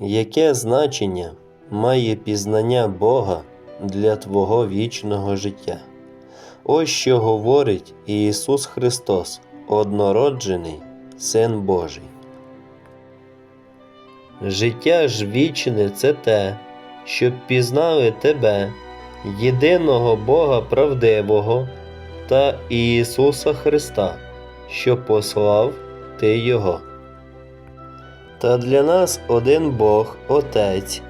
Яке значення має пізнання Бога для Твого вічного життя? Ось що говорить Ісус Христос, однороджений Син Божий. Життя ж вічне це те, щоб пізнали Тебе, єдиного Бога правдивого та Ісуса Христа, що послав Ти Його. Та для нас один Бог, Отець,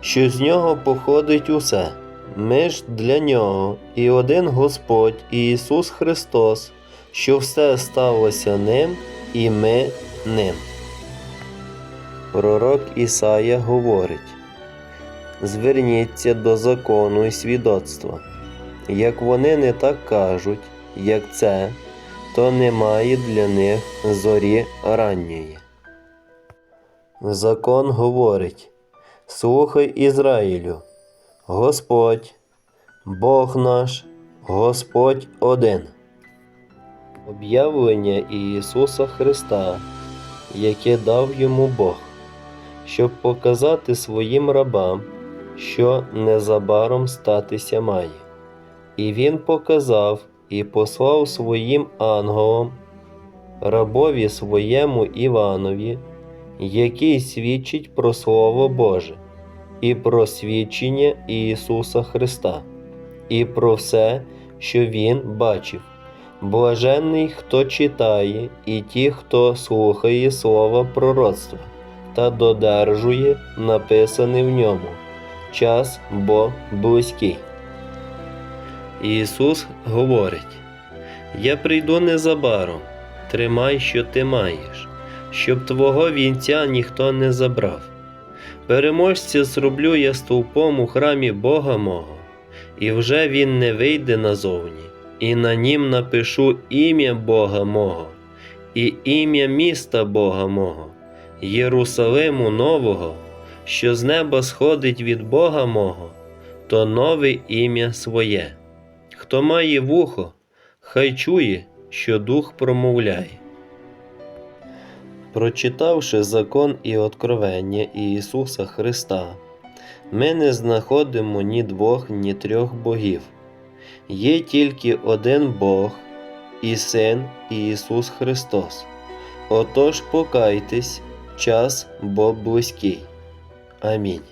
що з нього походить усе. Ми ж для нього і один Господь Ісус Христос, що все сталося ним, і ми ним. Пророк Ісая говорить: Зверніться до закону і свідоцтва. Як вони не так кажуть, як це, то немає для них зорі ранньої. Закон говорить: Слухай Ізраїлю, Господь, Бог наш, Господь один. Об'явлення Ісуса Христа, яке дав йому Бог, щоб показати своїм рабам, що незабаром статися має. І він показав і послав своїм ангелам, рабові своєму Іванові, який свідчить про Слово Боже, і про свідчення Ісуса Христа, і про все, що Він бачив. Блаженний, хто читає, і ті, хто слухає слова пророцтва та додержує написане в ньому. Час бо близький. Ісус говорить: Я прийду незабаром, тримай, що ти маєш, щоб твого вінця ніхто не забрав. Переможця зроблю я стовпом у храмі Бога мого, і вже він не вийде назовні, і на нім напишу ім'я Бога мого, і ім'я міста Бога мого, Єрусалиму нового, що з неба сходить від Бога мого, то нове ім'я своє. Хто має вухо, хай чує, що дух промовляє. Прочитавши закон і откровення Ісуса Христа, ми не знаходимо ні двох, ні трьох богів. Є тільки один Бог і Син Ісус Христос. Отож покайтесь, час бо близький. Амінь.